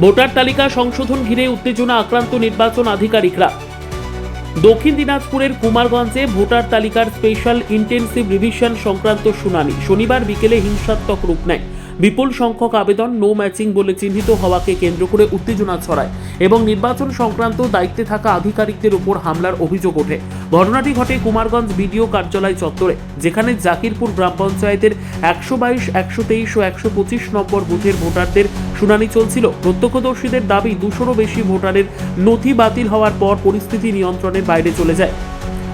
Voter তালিকা সংশোধন ঘিরে উত্তেজনা আক্রান্ত নির্বাচন আধিকারিকরা। দক্ষিণ দিনাজপুরের কুমারগঞ্জে ভোটার তালিকার স্পেশাল ইন্টেনসিভ রিভিশন সংক্রান্ত শুনানি। শনিবার বিকেলে হিংসাত্মক রূপ নেয়। বিপুল সংখ্যক আবেদন নো ম্যাচিং বলে চিহ্নিত হওয়াকে কেন্দ্র করে উত্তেজনা ছড়ায় এবং নির্বাচন সংক্রান্ত দায়িত্বে থাকা আধিকারিকদের উপর হামলার অভিযোগ ওঠে। ঘটনাটি ঘটে কুমারগঞ্জ বিডিও কার্যালয় চত্বরে, যেখানে জাকিরপুর গ্রাম পঞ্চায়েতের একশো বাইশ, একশো তেইশ ও একশো পঁচিশ নম্বর বুথের ভোটারদের শুনানি চলছিল। প্রত্যক্ষদর্শীদের দাবি, দুশোরও বেশি ভোটারের নথি বাতিল হওয়ার পর পরিস্থিতি নিয়ন্ত্রণের বাইরে চলে যায়।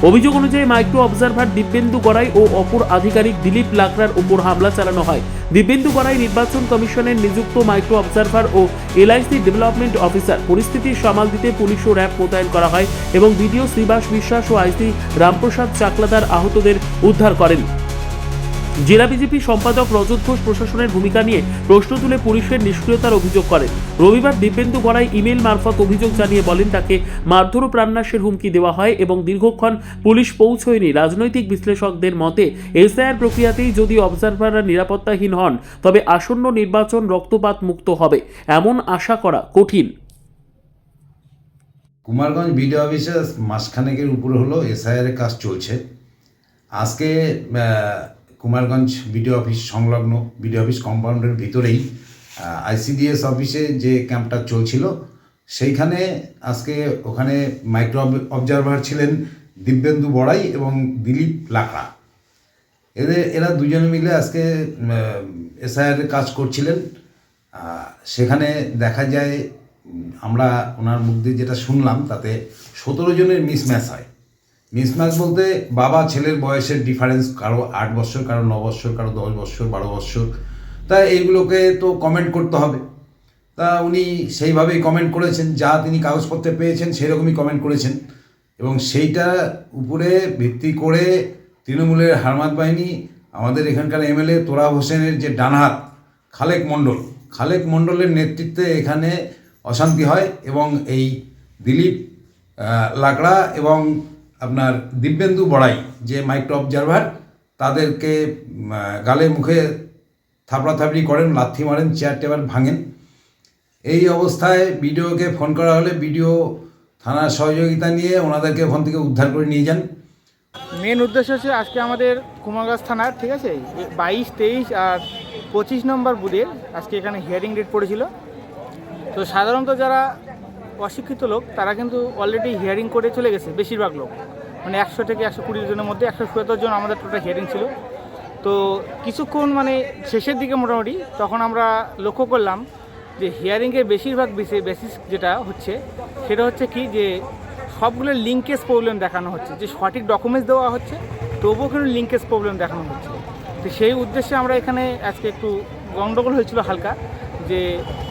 অভিযোগ অনুযায়ী মাইক্রো অবজারভার দিব্যেন্দু গড়াই ও অপর আধিকারিক দিলীপ লাকড়ার উপর হামলা চালানো হয়। দিব্যেন্দু গড়াই নির্বাচন কমিশনের নিযুক্ত মাইক্রো অবজারভার ও এলআইসি ডেভেলপমেন্ট অফিসার। পরিস্থিতি সামাল দিতে পুলিশ ও র্যাব মোতায়েন করা হয় এবং বিডিও শ্রীবাস বিশ্বাস ও আইসি রামপ্রসাদ চাকলাদার আহতদের উদ্ধার করেন। জেলা বিজেপি সম্পাদক রজত ঘোষ প্রশাসনের ভূমিকা নিয়ে প্রশ্ন তুলে পুলিশের নিষ্ক্রিয়তার অভিযোগ করেন। রবিবার দিব্যেন্দু গড়াই ইমেল মারফত অভিযোগ জানিয়ে বলেন, তাকে মারধর ও প্রাণনাশের হুমকি দেওয়া হয় এবং দীর্ঘক্ষণ পুলিশ পৌঁছয়নি। রাজনৈতিক বিশ্লেষকদের মতে এসআইআর প্রক্রিয়াতেই যদি অবজারভাররা নিরাপত্তাহীন হন, তবে আসন্ন নির্বাচন রক্তপাত মুক্ত হবে। এমন আশা করা কঠিন। কুমারগঞ্জ বিডিও অফিসে মাসখানেকের উপরে হলো এসআইআর কাজ চলছে। আজকে কুমারগঞ্জ বিডিও অফিস সংলগ্ন, বিডিও অফিস কম্পাউন্ডের ভিতরেই আইসিডিএস অফিসে যে ক্যাম্পটা চলছিল, সেইখানে আজকে ওখানে মাইক্রো অবজারভার ছিলেন দিব্যেন্দু বড়াই এবং দিলীপ লাকড়া। এদের, এরা দুজনে মিলে আজকে এসআইআর কাজ করছিলেন। সেখানে দেখা যায়, আমরা ওনার মুখ দিয়ে যেটা শুনলাম, তাতে সতেরো জনের মিসম্যাচ হয়। মিসম্যাচ বলতে বাবা ছেলের বয়সের ডিফারেন্স কারও আট বছর, কারও ন বছর, কারও দশ বছর, বারো বছর। তা এইগুলোকে তো কমেন্ট করতে হবে। তা উনি সেইভাবেই কমেন্ট করেছেন, যা তিনি কাগজপত্রে পেয়েছেন সেরকমই কমেন্ট করেছেন। এবং সেইটা উপরে ভিত্তি করে তৃণমূলের হারমাত বাহিনী, আমাদের এখানকার এমএলএ তোরা হোসেনের যে ডানহাত, খালেক মণ্ডল, খালেক মণ্ডলের নেতৃত্বে এখানে অশান্তি হয় এবং এই দিলীপ লাকড়া এবং আপনার দিব্যেন্দু বড়াই, যে মাইক্রো অবজারভার তাদেরকে গালে মুখে থাপড়াথাপড়ি করেন, লাথি মারেন চেয়ার টেবিল ভাঙেন। এই অবস্থায় বিডিওকে ফোন করা হলে বিডিও থানার সহযোগিতা নিয়ে ওনাদেরকে ফোন থেকে উদ্ধার করে নিয়ে যান। মেন উদ্দেশ্য হচ্ছে আজকে আমাদের কুমারগাছ থানার ঠিক আছে? বাইশ, তেইশ আর পঁচিশ নম্বর বুথের আজকে এখানে হিয়ারিং ডেট পড়েছিল। তো সাধারণত যারা অশিক্ষিত লোক, তারা কিন্তু অলরেডি হিয়ারিং করে চলে গেছে বেশিরভাগ লোক। মানে একশো থেকে একশো কুড়ি জনের মধ্যে একশো সত্তর জন আমাদের টোটাল হিয়ারিং ছিল। তো কিছুক্ষণ মানে শেষের দিকে মোটামুটি তখন আমরা লক্ষ্য করলাম যে হিয়ারিংয়ের বেশিরভাগ বেসিস যেটা হচ্ছে, সেটা হচ্ছে কি যে সবগুলো লিঙ্কেজ প্রবলেম দেখানো হচ্ছে। যে সঠিক ডকুমেন্টস দেওয়া হচ্ছে, তবুও কিন্তু লিঙ্কেজ প্রবলেম দেখানো হচ্ছে। তো সেই উদ্দেশ্যে আমরা এখানে আজকে একটু গণ্ডগোল হয়েছিল হালকা। যে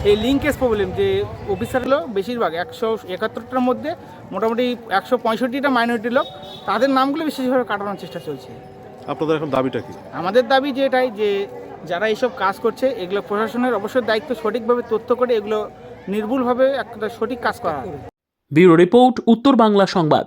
এই লিঙ্কেজ প্রবলেম যে অফিসার হলো বেশিরভাগ একশো একাত্তরটার মধ্যে মোটামুটি একশো পঁয়ষট্টিটা মাইনরিটি লোক তাদের নামগুলো বিশেষভাবে কাটানোর চেষ্টা চলছে। আপনাদের এখন দাবিটা কি? আমাদের দাবি যে এটাই যে যারা এইসব কাজ করছে এগুলো প্রশাসনের অবশ্যই দায়িত্ব সঠিকভাবে তথ্য করে এগুলো নির্ভুলভাবে একটা সঠিক কাজ করা। ব্যুরো রিপোর্ট উত্তর বাংলা সংবাদ।